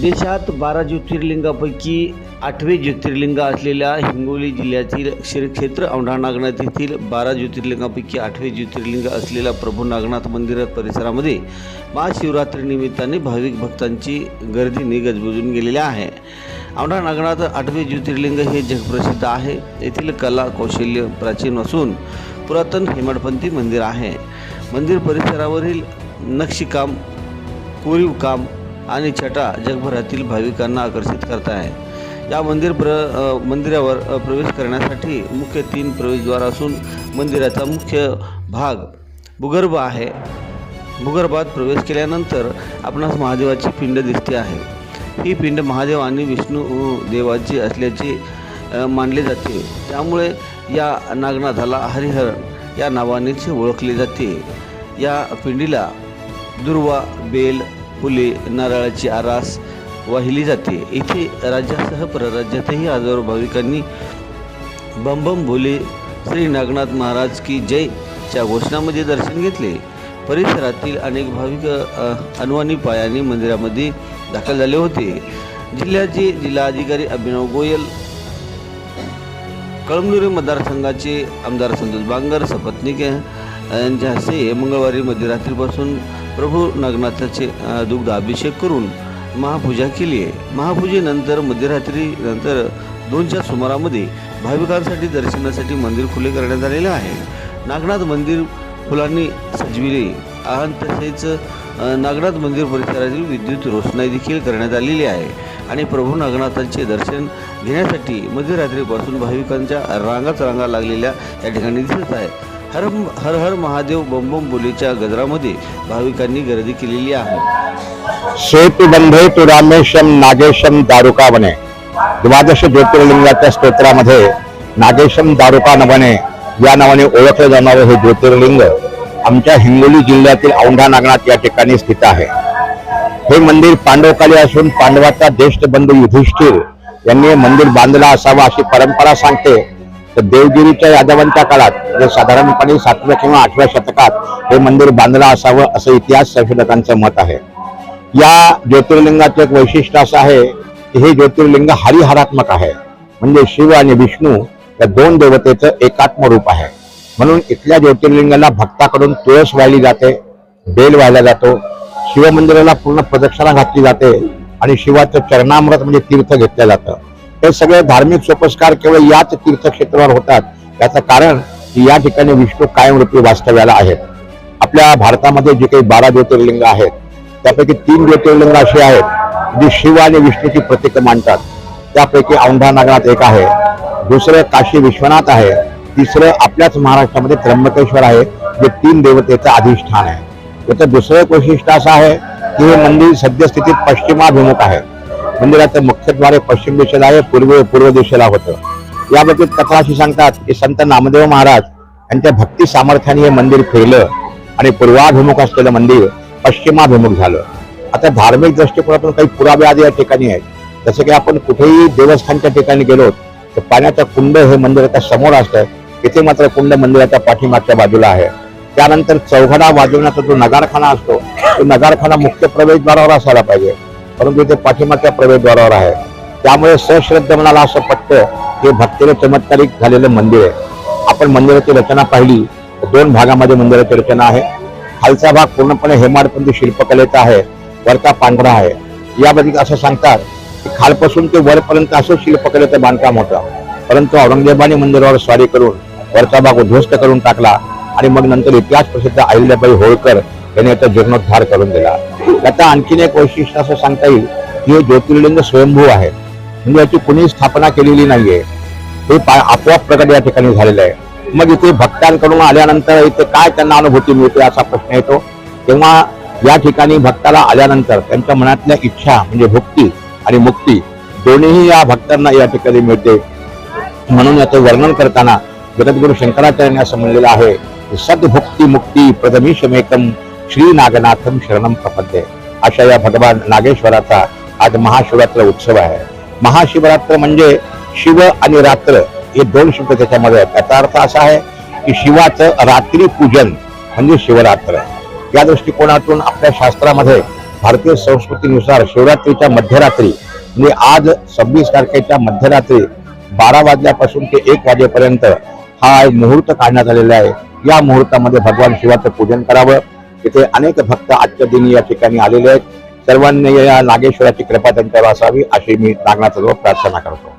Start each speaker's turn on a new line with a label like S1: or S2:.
S1: देशात बारा ज्योतिर्लिंगापैकी आठवे ज्योतिर्लिंग असलेल्या हिंगोली जिल्ह्यातील श्री क्षेत्र औंढा नागनाथ येथील बारा ज्योतिर्लिंगापैकी आठवे ज्योतिर्लिंग असलेल्या प्रभू नागनाथ मंदिर परिसरामध्ये महाशिवरात्रीनिमित्ताने भाविक भक्तांची गर्दीने गजबजून गेलेल्या आहे. औंढा नागनाथ आठवे ज्योतिर्लिंग हे जगप्रसिद्ध आहे. येथील कला कौशल्य प्राचीन असून पुरातन हेमाडपंथी मंदिर आहे. मंदिर परिसरावरील नक्षीकाम कोरीव काम आणि छटा जगभरातील भाविकांना आकर्षित करत आहे या मंदिर प्र मंदिरावर प्रवेश करण्यासाठी मुख्य तीन प्रवेशद्वार असून मंदिराचा मुख्य भाग भूगर्भ आहे. भूगर्भात प्रवेश केल्यानंतर आपणास महादेवाची पिंड दिसते आहे. ही पिंड महादेव आणि विष्णू देवाची असल्याचे मानले जाते. त्यामुळे या नागनाथाला हरिहर या नावानेच ओळखले जाते. या पिंडीला दुर्वा बेल फुले नारळाची आरास वाहिली जाते. इथे राज्यासह परराज्यातही हजारो भाविकांनी बम बम भोले श्री नागनाथ महाराज की जय च्या घोषणामध्ये दर्शन घेतले. परिसरातील अनेक भाविक अ, अनवाणी पायाने मंदिरामध्ये दाखल झाले होते. जिल्ह्याचे जिल्हाधिकारी अभिनव गोयल कळमनुरी मतदारसंघाचे आमदार संतोष बांगर सपत्नीक यांच्या हस्ते मंगळवारी मध्यरात्रीपासून प्रभू नागनाथाचे दुग्ध अभिषेक करून महापूजा केली आहे. महापूजेनंतर मध्यरात्रीनंतर दोनच्या सुमारामध्ये भाविकांसाठी दर्शनासाठी मंदिर खुले करण्यात आलेले आहे. नागनाथ मंदिर फुलांनी सजविले. आणि तसेच नागनाथ मंदिर परिसरातील विद्युत रोषणाई देखील करण्यात आलेली आहे. आणि प्रभू नागनाथांचे दर्शन घेण्यासाठी मध्यरात्रीपासून भाविकांच्या रांगाच रांगा लागलेल्या या ठिकाणी दिसत आहेत. हर हर हर महादेव बम बोलीच्या गजरामध्ये भाविकांनी गर्दी केलेली आहे.
S2: सेतुबंधे तु रामेशम नागेशम दारुका बने द्वादश ज्योतिर्लिंगाच्या स्तोत्रामध्ये नागेशम दारुका नवने या नावाने ओळखलं जाणारं हे ज्योतिर्लिंग आमच्या हिंगोली जिल्ह्यातील औंढा नागनाथ या ठिकाणी स्थित आहे. हे मंदिर पांडवकाली असून पांडवाचा ज्येष्ठ बंधू युधिष्ठिर यांनी हे मंदिर बांधलं असावं अशी परंपरा सांगते तर देवगिरीच्या यादवांच्या काळात साधारणपणे सातव्या किंवा आठव्या शतकात हे मंदिर बांधलं असावं असं इतिहास संशोधकांचं मत आहे. या ज्योतिर्लिंगाचं एक वैशिष्ट्य असं आहे की हे ज्योतिर्लिंग हरिहरात्मक आहे. म्हणजे शिव आणि विष्णू या दोन देवतेचं एकात्म रूप आहे. म्हणून इथल्या ज्योतिर्लिंगाला भक्ताकडून तुळस वाहिली जाते बेल वाहिला जातो शिवमंदिराला पूर्ण प्रदक्षिणा घातली जाते आणि शिवाचं चरणामृत म्हणजे तीर्थ घेतलं जातं. हे सगळे धार्मिक सोपस्कार केवळ याच तीर्थक्षेत्रावर होतात. याचं कारण की या ठिकाणी विष्णू कायमरूपी वास्तव्याला आहेत. आपल्या भारतामध्ये जे काही बारा ज्योतिर्लिंग आहेत त्यापैकी तीन ज्योतिर्लिंग अशी आहेत जी शिव आणि विष्णूची प्रतीक मांडतात त्यापैकी औंढा नागनाथ एक आहे दुसरं काशी विश्वनाथ आहे तिसरं आपल्याच महाराष्ट्रामध्ये त्र्यंबकेश्वर आहे जे तीन देवतेचं अधिष्ठान आहे. त्याचं दुसरं एक वैशिष्ट्य असं आहे की हे मंदिर सद्यस्थितीत पश्चिमाभिमुख आहे. मंदिराचं मुख्यद्वारे पश्चिम दिशेला आहे पूर्व पूर्व दिशेला होतं. याबाबतीत कथा अशी सांगतात की संत नामदेव महाराज यांच्या भक्ती सामर्थ्याने हे मंदिर फिरलं आणि पूर्वाभिमुख असलेलं मंदिर पश्चिमाभिमुख झालं. आता धार्मिक दृष्टिकोनातून काही पुरावे आधी या ठिकाणी आहेत. जसं की आपण कुठेही देवस्थानच्या ठिकाणी गेलो तर पाण्याचं कुंड हे मंदिराच्या समोर असतं. इथे मात्र कुंड मंदिराच्या पाठीमागच्या बाजूला आहे. त्यानंतर चौघडा वाजवण्याचा जो नगारखाना असतो तो नगारखाना मुख्य प्रवेशद्वारावर असायला पाहिजे. परंतु इथे पाठीमागच्या प्रवेशद्वारावर आहे. त्यामुळे सश्रद्ध मनाला असं पटतं की हे भक्तीने चमत्कारिक झालेलं मंदिर आहे. आपण मंदिराची रचना पाहिली दोन भागामध्ये मंदिराची रचना आहे. खालचा भाग पूर्णपणे हेमाडपंथी शिल्पकलेचा आहे वरचा पांढरा आहे. याबद्दल असं सांगतात की खालपासून ते वरपर्यंत असं शिल्पकलेचं बांधकाम होतं. परंतु औरंगजेबाने मंदिरावर स्वारी करून वरचा भाग उद्ध्वस्त करून टाकला आणि मग नंतर इतिहास प्रसिद्ध अहिल्याबाई होळकर त्यांनी आता जीर्णोद्धार करून दिला. आता आणखीन एक वैशिष्ट्य असं सांगता येईल की हे ज्योतिर्लिंग स्वयंभू आहे म्हणजे याची कुणी स्थापना केलेली नाहीये. हे आपोआप प्रकट या ठिकाणी झालेलं आहे. मग इथे भक्तांकडून आल्यानंतर इथे काय त्यांना अनुभूती मिळते असा प्रश्न येतो. तेव्हा या ठिकाणी भक्ताला आल्यानंतर त्यांच्या मनातल्या इच्छा म्हणजे भक्ती आणि मुक्ती दोन्हीही या भक्तांना या ठिकाणी मिळते. म्हणून याचं वर्णन करताना जगद्गुरु शंकराचार्यांनी असं म्हणलेलं आहे सद्भक्ती सद्भुक्ती मुक्ती प्रथमेशमेकम श्री नागनाथम शरणम प्रपद्ये. अशा या भगवान नागेश्वराचा आज महाशिवरात्र उत्सव आहे. महाशिवरात्र म्हणजे शिव आणि रात्र हे दोन शब्द त्याच्यामध्ये आहेत. त्याचा अर्थ असा आहे की शिवाचं रात्री पूजन म्हणजे शिवरात्र. या दृष्टिकोनातून आपल्या शास्त्रामध्ये भारतीय संस्कृतीनुसार शिवरात्रीच्या मध्यरात्री म्हणजे आज सव्वीस तारखेच्या मध्यरात्री बारा वाजल्यापासून ते एक वाजेपर्यंत हा मुहूर्त काढण्यात आलेला आहे. या मुहूर्तामध्ये भगवान शिवाचं पूजन करावं. तिथे अनेक भक्त आजच्या दिनी या ठिकाणी आलेले आहेत. सर्वांनी या नागेश्वराची कृपा त्यांच्यावर असावी अशी मी नागनाथाजवळ प्रार्थना करतो.